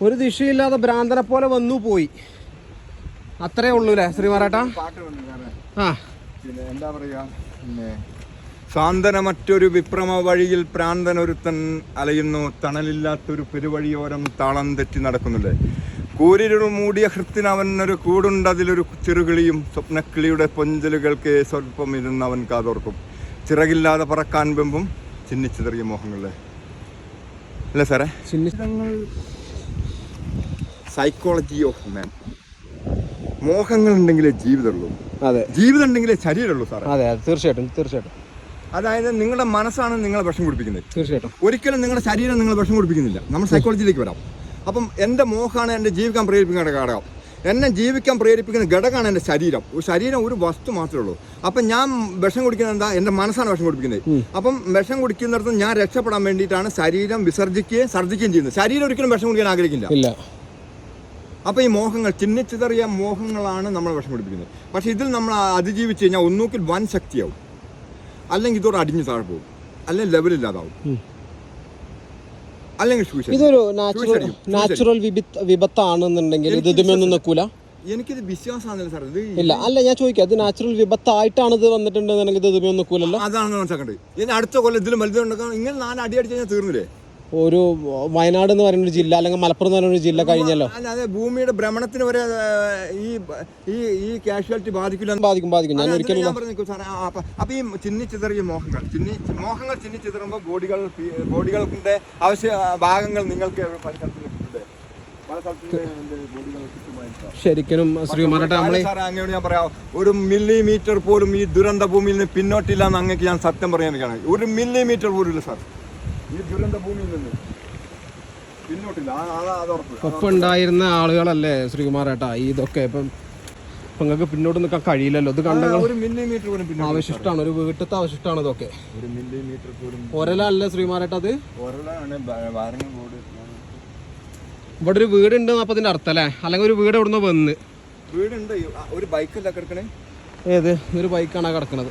ഒരു ദിശയില്ലാതെ ഭ്രാന്തനെ പോലെ വന്നു പോയി. അത്രേ ഉള്ളൂ അല്ലേ കാരണം ആ. പിന്നെ എന്താ പറയാ? പിന്നെ സാന്ത്വനമറ്റൊരു വിപ്രമ വഴിയിൽ പ്രാന്തനൊരുത്തൻ അലയുന്നു. തണലില്ലാത്തൊരു പെരുവഴിയോരം താളം തെറ്റി നടക്കുന്നില്ലേ കൂരിരുൾ മൂടിയ അവനൊരു കൂടുണ്ടതിലൊരു ചെറുകിളിയും സ്വപ്നക്കിളിയുടെ പൊഞ്ചലുകൾക്ക് സ്വല്പം ഇരുന്ന് അവൻ കാതോർക്കും. ചിറകില്ലാതെ പറക്കാൻ വെമ്പും ചിന്നിച്ചിതറിയ മോഹങ്ങളെ. അല്ലേ സാറേ? ചിന്നി സൈക്കോളജി ഓഫ് മാൻ മോഹങ്ങൾ ഉണ്ടെങ്കിലേ ജീവിതമുള്ളൂ. അതെ. ജീവിതം ഉണ്ടെങ്കിലേ ശരീരമുള്ളൂ സാർ അതെ അതെ. തീർച്ചയായിട്ടും തീർച്ചയായിട്ടും. അതായത് നിങ്ങളുടെ മനസ്സാണ് നിങ്ങളെ വിഷം കുടിപ്പിക്കുന്നത് തീർച്ചയായിട്ടും. ഒരിക്കലും നിങ്ങളുടെ ശരീരം നിങ്ങൾ വിഷം കുടിപ്പിക്കുന്നില്ല നമ്മൾ സൈക്കോളജിയിലേക്ക് വരാം. അപ്പം എന്റെ മോഹമാണ് എന്റെ ജീവിക്കാൻ പ്രേരിപ്പിക്കേണ്ട ഘടകം. എന്നെ ജീവിക്കാൻ പ്രേരിപ്പിക്കുന്ന ഘടകമാണ് എന്റെ ശരീരം. ശരീരം ഒരു വസ്തു മാത്രമേ ഉള്ളൂ. അപ്പം ഞാൻ വിഷം കുടിക്കുന്നത് എന്താ? എന്റെ മനസ്സാണ് വിഷം കുടിപ്പിക്കുന്നത്. അപ്പം വിഷം കുടിക്കുന്നിടത്ത് ഞാൻ രക്ഷപ്പെടാൻ വേണ്ടിയിട്ടാണ് ശരീരം വിസർജിക്കുകയും സർജിക്കുകയും ചെയ്യുന്നത്. ശരീരം ഒരിക്കലും വിഷം കുടിക്കാൻ ആഗ്രഹിക്കില്ല അപ്പോൾ ഈ മോഹങ്ങൾ ചിന്നിച്ചിതറിയ മോഹങ്ങളാണ് നമ്മൾ വിഷം പിടിപ്പിക്കുന്നത്. പക്ഷേ ഇതിൽ നമ്മൾ അതിജീവിച്ച് കഴിഞ്ഞാൽ ഒന്നൂക്കിൽ വൻ ശക്തിയാവും. അല്ലെങ്കിൽ ഇതോടെ അടിഞ്ഞു താഴെ പോകും. അല്ലെങ്കിൽ ലെവലില്ലാതാവും. അല്ലെങ്കിൽ. ഇതൊരു നാച്ചുറൽ വിപത്താണെന്നുണ്ടെങ്കിൽ ഇത് ഇതുമൊന്നും നിൽക്കൂല? എനിക്കിത് വിശ്വാസമാണല്ലോ സാർ ഇത് ഇല്ല. അല്ല ഞാൻ ചോദിക്കാം. ഇത് നാച്ചുറൽ വിപത്തായിട്ടാണ് ഇത് വന്നിട്ടുണ്ടെന്നുണ്ടെങ്കിൽ ഇത് ഇതുമൊന്നും നിൽക്കൂലല്ലോ? അതാണ് മനസ്സിലാക്കേണ്ടത്. ഇനി അടുത്ത കൊല്ലം ഇതിലും വലുതുണ്ടാക്കാൻ ഇങ്ങനെ നാല് അടി അടിച്ച് കഴിഞ്ഞാൽ തീർന്നില്ലേ? ഒരു വയനാട് എന്ന് പറയുന്ന ഒരു ജില്ല അല്ലെങ്കിൽ മലപ്പുറം എന്ന് പറയുന്ന ഒരു ജില്ല കഴിഞ്ഞല്ലോ. അതെ ഭൂമിയുടെ ഭ്രമണത്തിന് വരെ ഈ ഈ ഈ കാഷ്വാലിറ്റി ബാധിക്കില്ല ബാധിക്കും ബാധിക്കും. ഞാൻ ഒരിക്കലും അപ്പൊ ഈ ചിന്നി ചിതറിയ മോഹങ്ങൾ ചിന്നി മോഹങ്ങൾ ചിന്നി ചിതറുമ്പോൾ ബോഡികൾ ബോഡികളുടെ ആവശ്യ ഭാഗങ്ങൾ നിങ്ങൾക്ക് പല സ്ഥലത്ത് കിട്ടുന്നുണ്ട് പല സ്ഥലത്ത് ബോഡികൾ കിട്ടുമായിരിക്കാം ശരിക്കും ശ്രീമാരട്ടെ നമ്മളെ സാറേ അങ്ങനെയാണ് ഞാൻ പറയാം ഒരു മില്ലിമീറ്റർ പോലും ഈ ദുരന്ത ഭൂമിയിൽ നിന്ന് പിന്നോട്ടില്ല എന്ന് അങ്ങേക്ക് ഞാൻ സത്യം പറയാൻ ഒരു മില്ലിമീറ്റർ പോലും ഇല്ല സാർ. ഈ ദുരന്ത ഭൂമിയിൽ നിന്ന് പിന്നോട്ടില്ല. ഒപ്പം ഉണ്ടായിരുന്ന ആളുകളല്ലേ ശ്രീകുമാരേട്ടാ ഇതൊക്കെ ഇപ്പം ഇപ്പൊ നിങ്ങൾക്ക് പിന്നോട്ട് നിൽക്കാൻ കഴിയില്ലല്ലോ. ഇത് കണ്ട ഒരു മില്ലിമീറ്റർ പോലും അവശിഷ്ടമാണ്. ഒരു വീട്ടത്തെ അവശിഷ്ടമാണ് ഇതൊക്കെ. ഒരു മില്ലിമീറ്റർ പോലും ഒരലല്ലേ ശ്രീമാരേട്ടാ അത്? ഇവിടെ ഒരു വീട് ഉണ്ട് അപ്പൊ ഇതിന്റെ അർത്ഥം അല്ലേ? അല്ലെങ്കിൽ ഒരു വീട് എവിടുന്ന് വന്ന്. വീടുണ്ട്. ഒരു ബൈക്കല്ല കിടക്കണേ? ഏത്? ഒരു ബൈക്കാണ് കിടക്കുന്നത്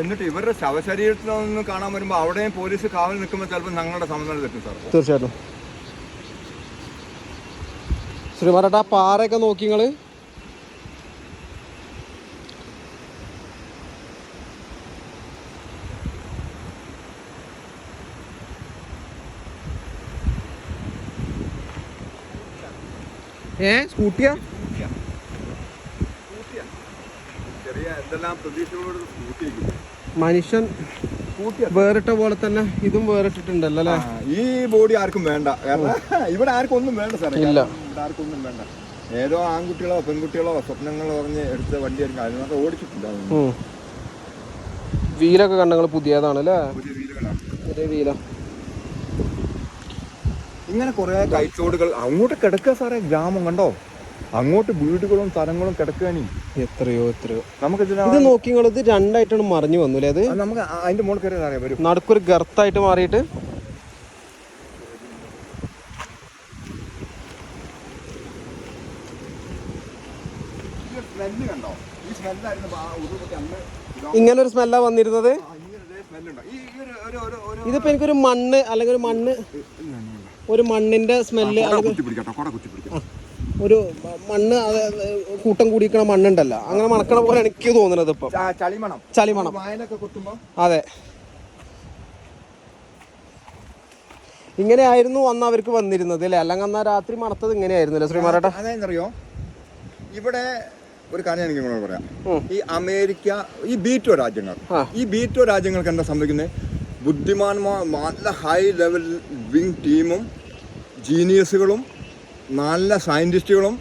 എന്നിട്ട് ഇവരുടെ ശവശരീരത്തിലൊന്ന് കാണാൻ വരുമ്പോൾ അവിടെയും പോലീസ് കാവൽ നിൽക്കുമ്പോൾ ചിലപ്പോൾ ഞങ്ങളുടെ സമനില തെറ്റും സാർ തീർച്ചയായിട്ടും. ശ്രീ ആ പാറയൊക്കെ നോക്കി നിങ്ങൾ. ഏ സ്കൂട്ടിയാ? ചെറിയ എന്തെല്ലാം പ്രതീക്ഷകളോട് കൂട്ടിയിരിക്കുന്നു? മനുഷ്യൻ വേറിട്ട പോലെ തന്നെ ഇതും വേറിട്ടിട്ടുണ്ടല്ലോ അല്ലേ? ഈ ബോഡി ആർക്കും വേണ്ട. കാരണം ഇവിടെ ആർക്കും ഒന്നും വേണ്ട സാറേ. ഇല്ല. ഇവിടെ ആർക്കും ഒന്നും വേണ്ട. ഏതോ ആൺകുട്ടികളോ പെൺകുട്ടികളോ സ്വപ്നങ്ങൾ പറഞ്ഞ് എടുത്ത വണ്ടി അതിനകത്ത് ഓടിച്ചിട്ടുണ്ടാവും. വീലൊക്കെ കണ്ടങ്ങൾ പുതിയതാണ് അല്ലേ? പുതിയ വീല. ഇങ്ങനെ കുറെ കൈച്ചോടുകൾ അങ്ങോട്ട് കിടക്കുക സാറേ ഗ്രാമം കണ്ടോ? അങ്ങോട്ട് വീടുകളും സ്ഥലങ്ങളും കിടക്കുകയാണ് എത്രയോ എത്രയോ. നമുക്ക് ഇത് നോക്കി ഇത് രണ്ടായിട്ടാണ് മറിഞ്ഞു വന്നു അത്? അത് നമുക്ക് അതിന്റെ മുകളിൽ കയറി അറിയാൻ വരും. നടക്കൊരു ഗർത്തായിട്ട് മാറിയിട്ട്. ഇങ്ങനെ ഒരു സ്മെല്ലാ വന്നിരുന്നത് ഇതിപ്പോ എനിക്കൊരു മണ്ണ് അല്ലെങ്കിൽ ഒരു മണ്ണ്. ഒരു മണ്ണിന്റെ സ്മെല്ല് കുട ഒരു മണ്ണ് കൂട്ടം കൂടിക്കണ മണ്ണുണ്ടല്ലോ. അങ്ങനെ മണക്കണ പോലെ എനിക്ക് തോന്നുന്നത് ഇപ്പൊ. ചളിമണം. ചളിമണം. അതെ. ഇങ്ങനെയായിരുന്നു അന്ന് അവർക്ക് വന്നിരുന്നത് അല്ലേ? അല്ലെങ്കിൽ അന്ന് രാത്രി മണത്തത് ഇങ്ങനെയായിരുന്നല്ലേ ശ്രീമാരാട്ട? അതെന്നറിയോ? ഇവിടെ ഒരു കാര്യം എനിക്ക് നിങ്ങളോട് പറയാം. ഈ അമേരിക്ക ഈ ബീറ്റോ രാജ്യങ്ങൾ. ഈ ബീറ്റോ രാജ്യങ്ങൾക്ക് എന്താ സംഭവിക്കുന്നത്? ബുദ്ധിമാന്മാർ നല്ല ഹൈ ലെവൽ വിങ് ടീമും ജീനിയസുകളും നല്ല സയന്റിസ്റ്റുകളും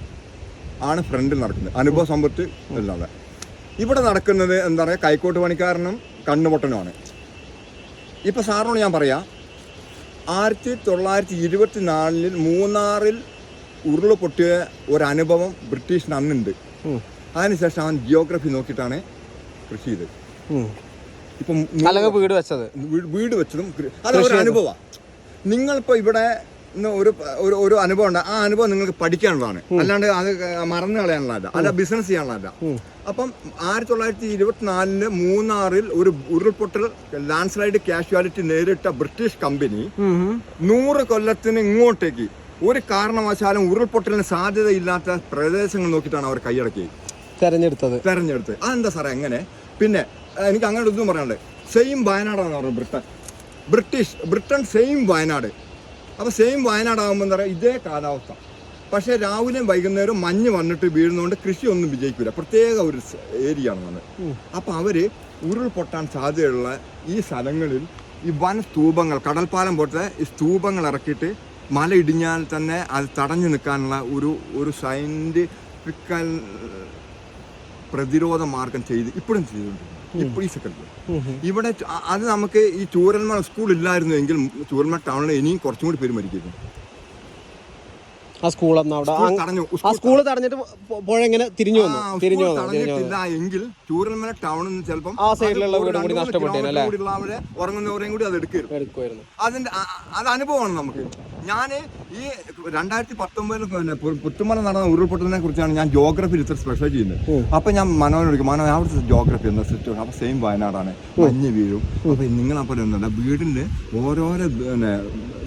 ആണ് ഫ്രണ്ടിൽ നടക്കുന്നത്. അനുഭവ സമ്പത്ത് ഇല്ലാതെ. ഇവിടെ നടക്കുന്നത് എന്താ പറയുക കൈക്കോട്ട് പണിക്കാരനും കണ്ണുപൊട്ടനുമാണ്. ഇപ്പം സാറിനോട് ഞാൻ പറയാം ആയിരത്തി തൊള്ളായിരത്തി ഇരുപത്തി നാലിൽ മൂന്നാറിൽ ഉരുൾ പൊട്ടിയ ഒരനുഭവം ബ്രിട്ടീഷിന് അന്നുണ്ട്. അതിനുശേഷം അവൻ ജിയോഗ്രഫി നോക്കിയിട്ടാണ് കൃഷി ചെയ്തത്. ഇപ്പം വീട് വെച്ചത്. വീട് വെച്ചതും അതൊരു അത് ഒരു അനുഭവമാണ് നിങ്ങളിപ്പോൾ ഇവിടെ ഒരു ഒരു അനുഭവം ഉണ്ട്. ആ അനുഭവം നിങ്ങൾക്ക് പഠിക്കാനുള്ളതാണ്. അല്ലാണ്ട് അത് മറന്നു കളയാനുള്ളതല്ല. അല്ല ബിസിനസ് ചെയ്യാനുള്ളതല്ല. അപ്പം ആയിരത്തി തൊള്ളായിരത്തി ഇരുപത്തിനാലിൽ മൂന്നാറിൽ ഒരു ഉരുൾപൊട്ടൽ ലാൻഡ് സ്ലൈഡ് കാഷ്വാലിറ്റി നേരിട്ട ബ്രിട്ടീഷ് കമ്പനി നൂറ് കൊല്ലത്തിന് ഇങ്ങോട്ടേക്ക് ഒരു കാരണവശാലും ഉരുൾപൊട്ടലിന് സാധ്യതയില്ലാത്ത പ്രദേശങ്ങൾ നോക്കിയിട്ടാണ് അവർ കൈയടക്കിയത്. തെരഞ്ഞെടുത്തത്. തെരഞ്ഞെടുത്ത് അതെന്താ സാറേ എങ്ങനെ പിന്നെ എനിക്ക് അങ്ങനെ ഒന്നും പറയാനുണ്ട്. സെയിം വയനാടാണ് പറഞ്ഞത് Britain. British Britain same Wayanad. അപ്പോൾ സെയിം വയനാടാകുമ്പോൾ എന്താ പറയുക ഇതേ കാലാവസ്ഥ. പക്ഷേ രാവിലെയും വൈകുന്നേരം മഞ്ഞ് വന്നിട്ട് വീഴുന്നതുകൊണ്ട് കൃഷി ഒന്നും വിജയിക്കില്ല പ്രത്യേക ഒരു ഏരിയ ആണ് വന്നത് അപ്പോൾ അവർ ഉരുൾപൊട്ടാൻ സാധ്യതയുള്ള ഈ സ്ഥലങ്ങളിൽ ഈ വൻ സ്തൂപങ്ങൾ കടൽപ്പാലം പോലത്തെ ഈ സ്തൂപങ്ങൾ ഇറക്കിയിട്ട് മല ഇടിഞ്ഞാൽ തന്നെ അത് തടഞ്ഞു നിൽക്കാനുള്ള ഒരു ഒരു സയന്റിഫിക്കൽ പ്രതിരോധ മാർഗം ചെയ്ത് ഇപ്പോഴും ചെയ്തുകൊണ്ടിരിക്കുന്നു. ഇപ്പോൾ ഈ സെക്കൻഡിൽ ഇവിടെ അത് നമുക്ക് ഈ ചൂരന്മാർ സ്കൂൾ ഇല്ലായിരുന്നു എങ്കിൽ ചൂരന്മാർ ടൗണിൽ ഇനിയും കുറച്ചും കൂടി പേര് മരിക്കുന്നു ആ സ്കൂൾ ആ- സ്കൂൾ തടഞ്ഞിട്ട് പോ- പുഴ ഇങ്ങനെ തിരിഞ്ഞു വന്നു. തിരിഞ്ഞു വന്നു എങ്കിൽ ചൂരന്മല ടൗണിൽ നിന്ന് ചിലപ്പം ആ സൈഡിലുള്ള വീടും കൂടി ഉറങ്ങുന്നവരെയും കൂടി അത് എടുക്കുമായിരുന്നു. അതിന്റെ അത് അനുഭവമാണ് നമുക്ക്. ഞാൻ ഈ രണ്ടായിരത്തി പത്തൊമ്പതിൽ പിന്നെ പുത്തുമല നടന്ന ഉരുൾപൊട്ടലിനെ കുറിച്ചാണ് ഞാൻ ജോഗ്രഫി ഇത്ര സ്പെഷ്യൽ ചെയ്യുന്നത്. അപ്പൊ ഞാൻ മനോഹർ വിളിക്കും മനോ അവിടുത്തെ ജോഗ്രഫി എന്താ സിറ്റുവേഷൻ അപ്പൊ സെയിം വയനാടാണ്. മഞ്ഞ് വീഴും. അപ്പൊ നിങ്ങളപ്പോലെ എന്താ വീടിന്റെ ഓരോരോ പിന്നെ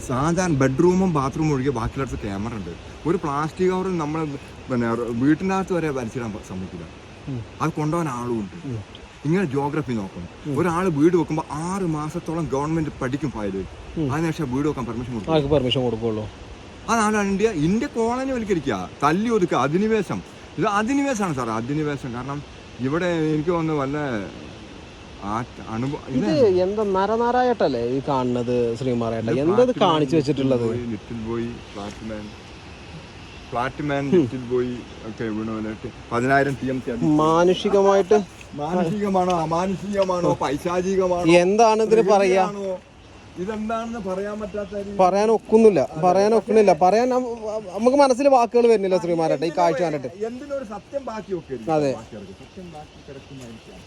സാധാരണ ബെഡ്റൂമും ബാത്റൂമും ഒഴികെ ബാക്കിയുള്ള ക്യാമറ ഉണ്ട്. ഒരു പ്ലാസ്റ്റിക് കവറിൽ നമ്മൾ പിന്നെ വീട്ടിന്റെ അകത്ത് വരെ വലിച്ചിടാൻ സമ്മതിക്കില്ല. അത് കൊണ്ടുപോകാൻ ആളും ഉണ്ട്. ഇങ്ങനെ ജോഗ്രഫി നോക്കണം. ഒരാൾ വീട് വെക്കുമ്പോൾ ആറ് മാസത്തോളം ഗവൺമെന്റ് പഠിക്കും ഫയൽ അതിനുശേഷം വീട് വെക്കാൻ പെർമിഷൻ കൊടുക്കും. പെർമിഷൻ കൊടുക്കുള്ളൂ. അതാണ് ഇന്ത്യ. ഇന്ത്യ കോളനി വൽക്കരിക്കുക തല്ലി ഒതുക്കുക. അധിനിവേശം. ഇത് അധിനിവേശമാണ് സാർ അധിനിവേശം. കാരണം ഇവിടെ എനിക്ക് തോന്നുന്നു വല്ല ഇത് എന്താ നരനാരായട്ടല്ലേ ഈ കാണുന്നത് ശ്രീമാറായിട്ട എന്താ ഇത് കാണിച്ചു വെച്ചിട്ടുള്ളത്? Little Boy Fat Man Fat Man Little Boy ഒക്കെ വീണവനായിട്ട് പതിനായിരം ടി എം മാനുഷികമായിട്ട് മാനസികമാണോ അമാനുഷികമാണോ? പൈശാചികമാണോ? എന്താണ് ഇതിന് പറയാ? ഇതെന്താണെന്ന് പറയാൻ പറ്റാത്ത പറയാൻ ഒക്കുന്നില്ല. പറയാൻ ഒക്കുന്നില്ല. പറയാൻ നമുക്ക് മനസ്സിൽ വാക്കുകൾ വരുന്നില്ല ശ്രീമാരായിട്ട് ഈ കാഴ്ച കണ്ടിട്ട്. എന്തിനൊരു സത്യം ബാക്കി അതെ. സത്യം ബാക്കി കിടക്കുന്നതായിരിക്കാം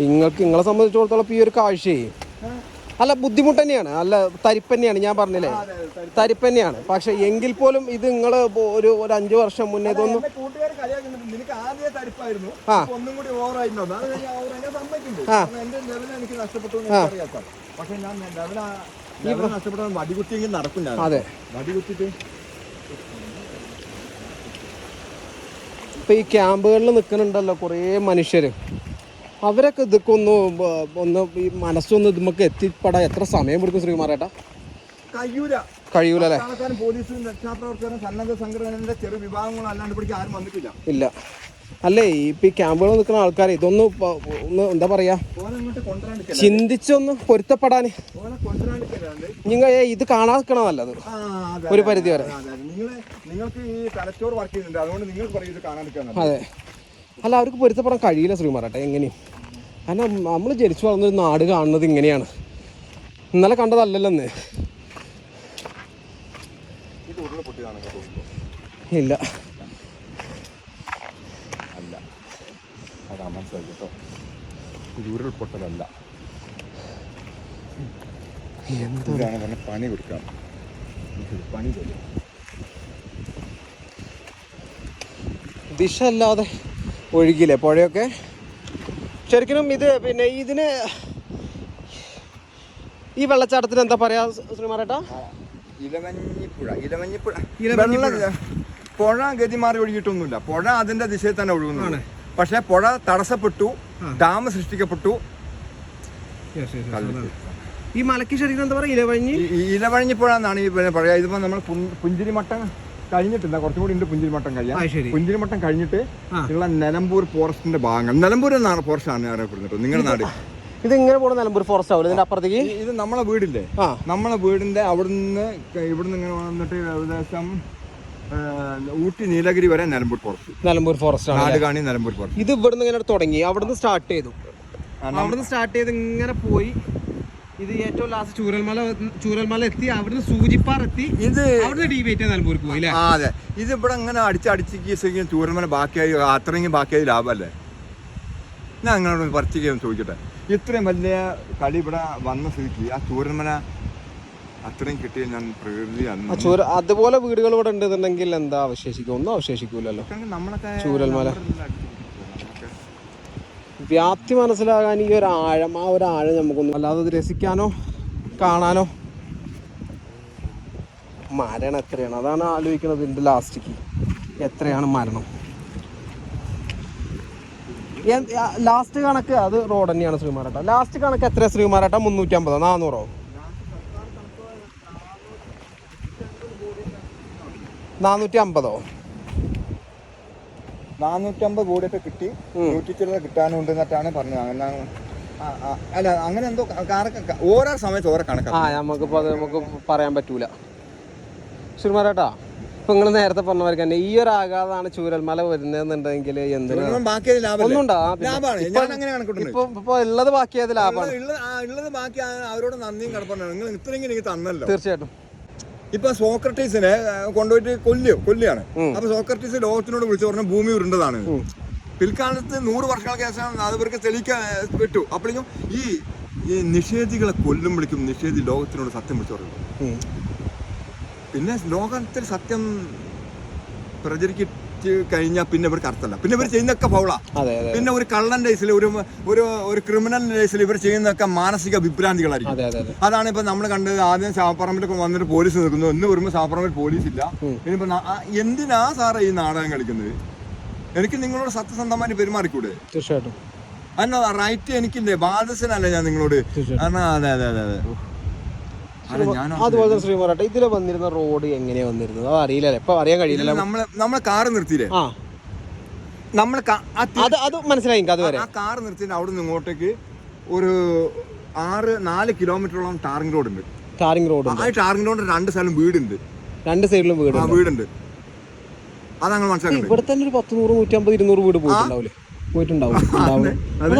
നിങ്ങൾക്ക് നിങ്ങളെ സംബന്ധിച്ചിടത്തോളം ഈ ഒരു കാഴ്ചയെ അല്ല ബുദ്ധിമുട്ട് തന്നെയാണ്. അല്ല തരിപ്പ് തന്നെയാണ്. ഞാൻ പറഞ്ഞില്ലേ? തരിപ്പ്. തന്നെയാണ്. പക്ഷെ എങ്കിൽ പോലും ഇത് നിങ്ങൾ ഒരു ഒരു അഞ്ചു വർഷം മുന്നേ തരിപ്പായിരുന്നു. ആ. ഞാൻ ഓവർ ഞാൻ സമ്മതിക്കുന്നുണ്ട്. ആ. ലെവൽ എനിക്ക് നഷ്ടപ്പെട്ടു എന്ന് എനിക്കറിയാം പക്ഷെ ഞാൻ ലെവൽ ലെവൽ നഷ്ടപ്പെട്ടത് വടികുത്തിയെങ്കിൽ നടക്കും ഞാൻ അതെ. വടികുത്തിട്ട് ഇപ്പൊ ഈ ക്യാമ്പുകളിൽ നിൽക്കുന്നുണ്ടല്ലോ കുറേ മനുഷ്യര്. അവരൊക്കെ ഇതൊക്കെ ഒന്ന് ഒന്ന് ഈ മനസ്സൊന്ന് ഇതുമൊക്കെ എത്തിപ്പെടാൻ എത്ര സമയം എടുക്കും ശ്രീകുമാരേട്ടാ കഴിയൂല. കഴിയൂല അല്ലേ? പോലീസും രക്ഷാപ്രവർത്തകരും സന്നദ്ധ സംഘടനകളുടെ ചെറു വിഭാഗങ്ങളും അല്ലാണ്ട് പിടിക്കാൻ ആരും വന്നിട്ടില്ല. ഇല്ല. അല്ലേ ഇപ്പൊ ഈ ക്യാമ്പുകളിൽ നിൽക്കുന്ന ആൾക്കാർ ഇതൊന്ന് ഒന്ന് എന്താ പറയാ? ചിന്തിച്ചൊന്ന് പൊരുത്തപ്പെടാൻ. നിങ്ങൾ ഇത് കാണാതിരിക്കണം നല്ലത്. ഒരു പരിധി വരെ. നിങ്ങൾക്ക് ഈ തലച്ചോറ് വർക്ക് ചെയ്യുന്നുണ്ട്. അതുകൊണ്ട് നിങ്ങൾ പറയും ഇത് കാണാണ്ടിരിക്കാൻ അതെ. അല്ല അവർക്ക് പൊരുത്തപ്പെടാൻ കഴിയില്ല ശ്രീമാരട്ടെ എങ്ങനെയും. കാരണം നമ്മൾ ജനിച്ചു വളർന്നൊരു നാട് കാണുന്നത് ഇങ്ങനെയാണ്. ഇന്നലെ കണ്ടതല്ലല്ലോ തോന്നുന്നു ഇല്ല. അല്ല അതാ മനസ്സിലായി കേട്ടോ ഇത് ഉരുൾപൊട്ടലല്ല ഇതാണ് പറഞ്ഞ പണി കൊടുക്കാം പണി തരും ദിശ അല്ലാതെ ഒഴുകില്ലേ പുഴയൊക്കെ? ശരിക്കും ഇത് പിന്നെ ഇതിന് ഈ വെള്ളച്ചാട്ടത്തിന് എന്താ പറയാ ശ്രീമാരേട്ടാ പുഴ ഗതി മാറി ഒഴുകിയിട്ടൊന്നുമില്ല. പുഴ അതിന്റെ ദിശയിൽ തന്നെ ഒഴുകുന്നു പക്ഷെ പുഴ തടസ്സപ്പെട്ടു ഡാം സൃഷ്ടിക്കപ്പെട്ടു. ഈ മലക്ക് ശരിക്കും എന്താ പറയാ ഈ ഇലവഴിഞ്ഞിപ്പുഴ എന്നാണ് ഈ പിന്നെ പറയാ. ഇതിപ്പോ നമ്മൾ പുഞ്ചിരിമട്ടം കഴിഞ്ഞിട്ടില്ല കുറച്ചും കൂടി ഉണ്ട് പുഞ്ചിരിമട്ടം ശരി. പുഞ്ചിരിമട്ടം കഴിഞ്ഞിട്ട്. ഉള്ള നിലമ്പൂർ ഫോറസ്റ്റിന്റെ ഭാഗങ്ങൾ. നിലമ്പൂർ എന്നാണ് ഫോറസ്റ്റ് ആണ് അറിയപ്പെടുന്നത് നിങ്ങളുടെ നാട്. ഇത് ഇങ്ങനെ പോണ നിലമ്പൂർ ഫോറസ്റ്റ് ആവില്ല ഇതിന്റെ അപ്പുറത്തേക്ക്? ഇത് നമ്മളെ വീടില്ലേ? നമ്മളെ വീടിന്റെ അവിടുന്ന് ഇവിടുന്ന് ഇങ്ങനെ വന്നിട്ട് ഏകദേശം ഊട്ടി നീലഗിരി വരെ നിലമ്പൂർ ഫോറസ്റ്റ് നിലമ്പൂർ ഫോറസ്റ്റ് ആണ് നാട് കാണി നിലമ്പൂർ ഫോറസ്റ്റ് ഇത് ഇവിടുന്ന് ഇങ്ങനെ തുടങ്ങി. അവിടുന്ന് സ്റ്റാർട്ട് ചെയ്തു. അവിടുന്ന് സ്റ്റാർട്ട് ചെയ്ത് ഇങ്ങനെ പോയി. ഇത് ഏറ്റവും ലാസ്റ്റ് ചൂരൽമല ചൂരൽമല എത്തി അവിടുന്ന് സൂചിപ്പാറ എത്തി. ഇത് അവിടുന്ന് ഡീബേറ്റ് നിലമ്പൂർക്ക് പോയി അല്ലേ? അതെ. ഇത് ഇവിടെ അങ്ങനെ അടിച്ചടിച്ച് ചൂരൽമല ബാക്കിയായി അത്രയും ബാക്കിയായി ലാഭമല്ലേ? ഞാൻ നിങ്ങളോട് പറിച്ച് ചോദിക്കട്ടെ. ഇത്രയും വലിയ കളി ഇവിടെ വന്ന സ്ഥിതിക്ക് ആ ചൂരൽമല അത്രയും കിട്ടിയ ഞാൻ പ്രകൃതി ചൂര അതുപോലെ വീടുകൾ ഇവിടെ ഉണ്ടെന്നുണ്ടെങ്കിൽ എന്താ അവശേഷിക്കും? ഒന്നും അവശേഷിക്കൂലല്ലോ. നമ്മളൊക്കെ ചൂരൽമല. വ്യാപ്തി മനസ്സിലാകാൻ ഈ ഒരു ആഴം ആ ഒരു ആഴം നമുക്കൊന്നും അല്ലാതെ രസിക്കാനോ കാണാനോ മരണം എത്രയാണ്? അതാണ് ആലോചിക്കുന്നത് ഇതിന്റെ ലാസ്റ്റിക്ക് എത്രയാണ് മരണം? ലാസ്റ്റ് കണക്ക് അത് റോഡ് തന്നെയാണ് ശ്രീമാരാട്ട. ലാസ്റ്റ് കണക്ക് എത്ര ശ്രീമാരാട്ട? മുന്നൂറ്റി അമ്പതോ നാനൂറോ നാനൂറ്റി അമ്പതോ നാനൂറ്റമ്പത് കോടിയൊക്കെ കിട്ടി. നൂറ്റി ചില്ലറ കിട്ടാനുണ്ട് എന്നിട്ടാണ് പറഞ്ഞത്. അങ്ങനെ ആ, ആ, അല്ല അങ്ങനെ എന്തോ കണക്ക് ഓരോ സമയത്ത് ഓരോ ആ നമുക്കിപ്പോ നമുക്കിപ്പോൾ അത് നമുക്ക് പറയാൻ പറ്റൂല. ശ്രീമാരേട്ടാ ഇപ്പൊ നിങ്ങൾ നേരത്തെ പറഞ്ഞവർക്ക് തന്നെ ഈ ഒരു ആഘാതമാണ് ചൂരൽമല വരുന്നതെന്നുണ്ടെങ്കിൽ എന്തിനാ? ബാക്കിയത് ലാഭമാണ്. ഇപ്പൊ- ഇപ്പൊ ഉള്ളത് ബാക്കിയത് ലാഭമാണ്. ആ, ആ, അവരോട് നന്ദിയും കടപ്പാണ് നിങ്ങൾ ഇത്രയെങ്കിലും എനിക്ക് തന്നല്ലോ. തീർച്ചയായിട്ടും. ഇപ്പൊ സോക്രട്ടീസിനെ കൊണ്ടുപോയിട്ട് കൊല്ലിയോ കൊല്ലിയാണ് ഉം. അപ്പൊ സോക്രട്ടീസ് ലോകത്തിനോട് വിളിച്ചു പറഞ്ഞ ഭൂമി ഉരുണ്ടതാണ്. പിൽക്കാലത്ത് നൂറ് വർഷങ്ങൾക്ക് ശേഷം അത് ഇവർക്ക് തെളിയിക്കാൻ പറ്റൂ അപ്പോഴേക്കും ഈ ഈ നിഷേധികളെ വിളിക്കും നിഷേധി ലോകത്തിനോട് സത്യം വിളിച്ചു പറഞ്ഞു പിന്നെ ലോകത്തിൽ സത്യം കഴിഞ്ഞാൽ പിന്നെ ഇവർക്ക് അർത്ഥമല്ല പിന്നെ ഇവർ ചെയ്യുന്നതൊക്കെ ഫൗളാ. പിന്നെ ഒരു കള്ളൻ കേസിൽ ഒരു ഒരു ഒരു ക്രിമിനൽ കേസിൽ ഇവർ ചെയ്യുന്നൊക്കെ മാനസിക വിഭ്രാന്തികളായിരിക്കും. അതെ അതെ അതെ. അതാണ് ഇപ്പൊ നമ്മൾ കണ്ടത്. ആദ്യം ശാപ്പറമ്പിലൊക്കെ വന്നിട്ട് പോലീസ് നിൽക്കുന്നു. ഇന്ന് വരുമ്പോൾ സാപ്പറമ്പിൽ പോലീസ് ഇല്ല. ഇനിയിപ്പോ എന്തിനാ സാറേ ഈ നാടകം കളിക്കുന്നത്? എനിക്ക് നിങ്ങളോട് സത്യസന്ധമായി പെരുമാറിക്കൂടെ? തീർച്ചയായിട്ടും. അല്ല റൈറ്റ് എനിക്കില്ലേ? ബാധസനല്ലേ ഞാൻ നിങ്ങളോട്? അതെ അതെ അതെ അതെ. അതുപോലെ തന്നെ ശ്രീമാരേട്ട ഇതിൽ വന്നിരുന്ന റോഡ് എങ്ങനെയാ വന്നിരുന്നത്? അത് അറിയില്ലല്ലേ? ഇപ്പൊ അറിയാൻ കഴിയില്ല നമ്മളെ നമ്മളെ കാറ് നിർത്തിയില്ലേ? ആ. നമ്മൾ അത് അത് മനസ്സിലായി അതുവരെ. ആ കാർ നിർത്തിയിട്ട് അവിടെ നിന്ന് ഇങ്ങോട്ടേക്ക് ഒരു ആറ് നാല് കിലോമീറ്ററോളം ടാറിംഗ് റോഡ് ഉണ്ട് ടാറിംഗ് റോഡ് ആ ടാറിംഗ് റോഡ് രണ്ട് സ്ഥലം വീടുണ്ട്. രണ്ട് സൈഡിലും വീട് വീടുണ്ട്. ഇവിടെ തന്നെ ഒരു പത്ത് നൂറ് നൂറ്റമ്പത് ഇരുന്നൂറ് വീട് പോയിട്ടുണ്ടാവില്ലേ? പോയിട്ടുണ്ടാവും.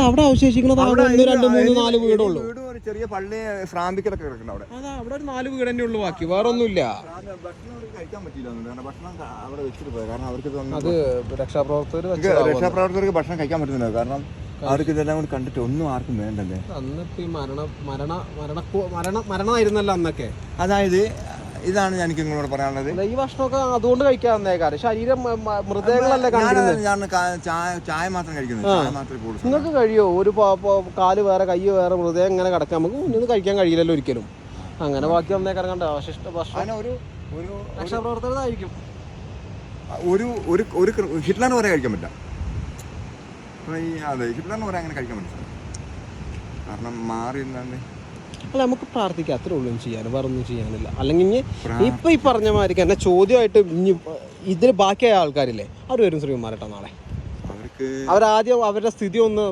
അവിടെ അവശേഷിക്കുന്നത് അവിടെ ഒന്ന് രണ്ട് മൂന്ന് നാല് വീടുള്ളൂ. ചെറിയ പള്ളി ഫ്രാമ്പിക്കലൊക്കെ കിടക്കുന്നുണ്ട് അവിടെ. അതാ അവിടെ ഒരു നാല് വീട് തന്നെ ഉള്ളു ബാക്കി വേറെ ഒന്നുമില്ല ഭക്ഷണം അവർക്ക് കഴിക്കാൻ പറ്റിയില്ല എന്നുണ്ട്. കാരണം ഭക്ഷണം ക- അവിടെ വെച്ചിട്ട് പോയി. കാരണം അവർക്ക് ഇതൊന്നും അത് രക്ഷാപ്രവർത്തകർ രക്ഷാപ്രവർത്തകർക്ക് ഭക്ഷണം കഴിക്കാൻ പറ്റുന്നില്ല കാരണം അവർക്ക് ഇതെല്ലാം കൂടി കണ്ടിട്ട് ഒന്നും ആർക്കും വേണ്ടല്ലേ? അന്നിപ്പോ ഈ മരണ മരണ മരണ മരണ മരണമായിരുന്നല്ലോ അന്നൊക്കെ. അതായത് ഇതാണ് ഞാൻ എനിക്ക് നിങ്ങളോട് പറയാനുള്ളത്. ഈ ഭക്ഷണമൊക്കെ അതുകൊണ്ട് കഴിക്കാവുന്നേക്കാര് ശരീരം മ- മ- കണ്ടിരുന്നത് ഞാൻ ചായ ചായ മാത്രം കഴിക്കുന്നത്. ചായ മാത്രമേ കൂടുതൽ നിങ്ങൾക്ക് കഴിയോ? ഒരു കാൽ വേറെ കൈ വേറെ മൃതദേഹം ഇങ്ങനെ കിടക്കാം നമുക്ക് മുന്നിൽ നിന്ന് കഴിക്കാൻ കഴിയില്ലല്ലോ ഒരിക്കലും. അങ്ങനെ ബാക്കി വന്നേക്കാരം കണ്ടോ? അവശിഷ്ട ഭക്ഷണം. ഒരു ഒരു രക്ഷാപ്രവർത്തകരായിരിക്കും ഒരു ഒരു ഒരു ഹിറ്റ്ലറിന് വരെ കഴിക്കാൻ പറ്റില്ല. അതെ ഹിറ്റ്ലറിന് വരെ അങ്ങനെ കഴിക്കാൻ പറ്റില്ല. കാരണം മാറി നിന്നാണ്ട് അല്ല നമുക്ക് പ്രാർത്ഥിക്കാം. അത്രേ ഉള്ളൂ ചെയ്യാൻ. വേറെ ഒന്നും ചെയ്യാനില്ല. അല്ലെങ്കിൽ ഇപ്പം ഈ പറഞ്ഞ മാതിരി എന്നെ ചോദ്യമായിട്ട് ഇനി ഇതിൽ ബാക്കിയായ ആൾക്കാരില്ലേ? അവർ വരും ശ്രീകുമാരട്ടോ നാളെ. അവർക്ക് അവരാദ്യം അവരുടെ സ്ഥിതി ഒന്ന്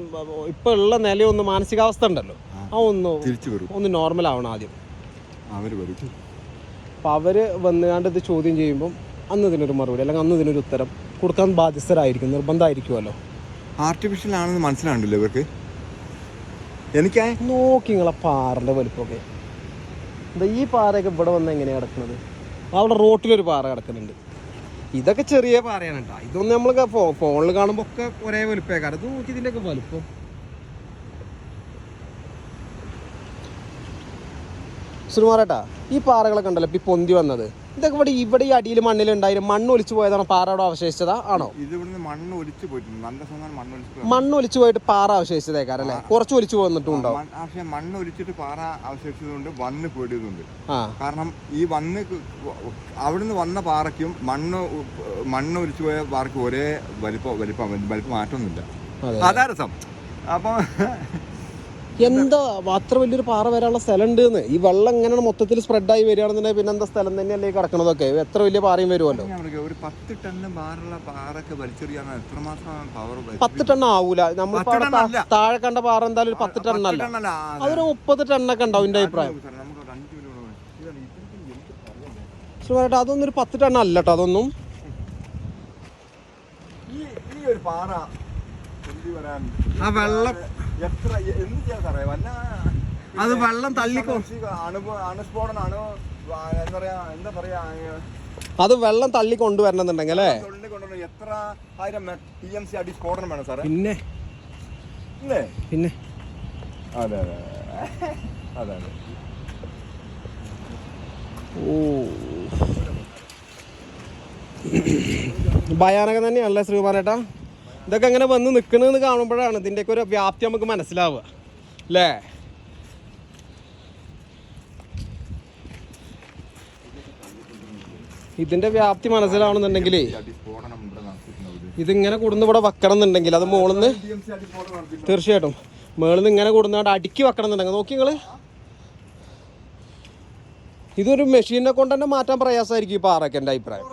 ഇപ്പൊ ഉള്ള നിലയൊന്ന് മാനസികാവസ്ഥ ഉണ്ടല്ലോ. ആ ഒന്ന് ഒന്ന് നോർമൽ ആവണം ആദ്യം. അപ്പോൾ അവർ വന്നുകാണ്ട് ഇത് ചോദ്യം ചെയ്യുമ്പം അന്ന് ഇതിനൊരു മറുപടി അല്ലെങ്കിൽ അന്ന് ഇതിനൊരു ഉത്തരം കൊടുക്കാൻ ബാധ്യസ്ഥരായിരിക്കും നിർബന്ധമായിരിക്കുമല്ലോ. ആർട്ടിഫിഷ്യൽ ആണെന്ന് മനസ്സിലാണ്ടല്ലോ ഇവർക്ക്? എനിക്ക് നോക്കി നിങ്ങളെ പാറന്റെ വലിപ്പമൊക്കെ. എന്താ ഈ പാറയൊക്കെ ഇവിടെ വന്ന് എങ്ങനെയാണ് കിടക്കുന്നത് അവിടെ റോട്ടിലൊരു പാറ കിടക്കുന്നുണ്ട്. ഇതൊക്കെ ചെറിയ പാറയാണ് കേട്ടോ. ഇതൊന്നും നമ്മൾ ഫോണിൽ കാണുമ്പോൾ ഒക്കെ ഒരേ വലുപ്പേക്കാരം ഇത് നോക്കി ഇതിന്റെയൊക്കെ വലുപ്പം. സുകുമാരേട്ടാ ഈ പാറകളൊക്കെ ഉണ്ടല്ലോ ഇപ്പം പൊന്തി വന്നത്. ഇതൊക്കെ ഇവിടെ ഇവിടെ ഈ അടിയിൽ മണ്ണിലുണ്ടായിരുന്നു മണ്ണ് ഒലിച്ചു പോയതാണ് പാറ അവിടെ അവശേഷിച്ചതാ ആണോ? മണ്ണ് ഒലിച്ചു പോയിട്ടുണ്ട്. നല്ല മണ്ണ് ഒലിച്ചു. മണ്ണ് ഒലിച്ചു പോയിട്ട് പാറ അവശേഷിച്ചതേക്കാരം അല്ലേ? കുറച്ച് ഒലിച്ചു പോന്നിട്ടുണ്ടോ പക്ഷെ മണ്ണ് ഒലിച്ചിട്ട് പാറ അവശേഷിച്ചതുകൊണ്ട് വന്ന് പേടിയതുണ്ട്. കാരണം ഈ വന്ന് അവിടുന്ന് വന്ന പാറയ്ക്കും മണ്ണ് മണ്ണ് ഒലിച്ചു പോയ പാറയ്ക്കും ഒരേ വലിപ്പം വലിപ്പം വലിപ്പം മാറ്റമൊന്നുമില്ല. അതാരസം അപ്പൊ രസം. അപ്പം എന്താ അത്ര വലിയൊരു പാറ വരാനുള്ള സ്ഥലം ഉണ്ട് ഈ വെള്ളം ഇങ്ങനെ മൊത്തത്തിൽ സ്പ്രെഡായി വരികയാണെന്നുണ്ടെങ്കിൽ പിന്നെ എന്താ സ്ഥലം തന്നെയല്ലേ അല്ലേ കിടക്കണതൊക്കെ? എത്ര വലിയ പാറയും വരുമല്ലോ? ഒരു പത്ത് ടണ്ണ് ഭാരമുള്ള പാറൊക്കെ വലിച്ചെറിയാൻ എത്രമാത്രം പവർ പത്ത് ടൺ ആവൂല. നമ്മൾ താഴെ കണ്ട പാറ എന്തായാലും ഒരു പത്ത് ടണ്ണല്ല. അതൊരു മുപ്പത് ടണ്ണൊക്കെ ഉണ്ടാവും എന്റെ അഭിപ്രായം. പറയട്ടെ അതൊന്നും ഒരു പത്ത് ടൺ അല്ല കേട്ടോ അതൊന്നും ഈ ഒരു പാറ വരാൻ ആ വെള്ളം. എത്ര എന്ത് ചെയ്യാൻ സാറേ? വല്ല അത് വെള്ളം തള്ളിക്കോ. അണുസ്ഫോടനം അണു എന്താ പറയാ എന്താ പറയാ അത് വെള്ളം തള്ളി കൊണ്ടുവരണമെന്നുണ്ടെങ്കിൽ അല്ലേ? എത്ര ആയിരം ടി എം സി അടി സ്ഫോടനം വേണം സാറേ? പിന്നെ. പിന്നെ. അതെ അതെ അതെ. അതെ അതെ. ഓ. ഭയാനകം തന്നെയാണല്ലേ ശ്രീകുമാരേട്ടാ? ഇതൊക്കെ അങ്ങനെ വന്ന് നിൽക്കണമെന്ന് കാണുമ്പോഴാണ് ഇതിന്റെയൊക്കെ ഒരു വ്യാപ്തി നമുക്ക് മനസ്സിലാവുക. അല്ലേ? ഇതിന്റെ വ്യാപ്തി നടത്തിയിട്ടുണ്ടാവും ഇതിങ്ങനെ കൂടുന്ന ഇവിടെ വെക്കണം എന്നുണ്ടെങ്കിൽ അത് മുകളിൽ തീർച്ചയായിട്ടും മുകളിൽ നിന്ന് ഇങ്ങനെ കൂടുന്നതുകൊണ്ട് അടുക്കി വെക്കണം എന്നുണ്ടെങ്കിൽ നോക്കി നിങ്ങൾ. ഇതൊരു മെഷീനെ കൊണ്ട് തന്നെ മാറ്റാൻ പ്രയാസമായിരിക്കും ഈ പാറയ്ക്ക് എന്റെ അഭിപ്രായം.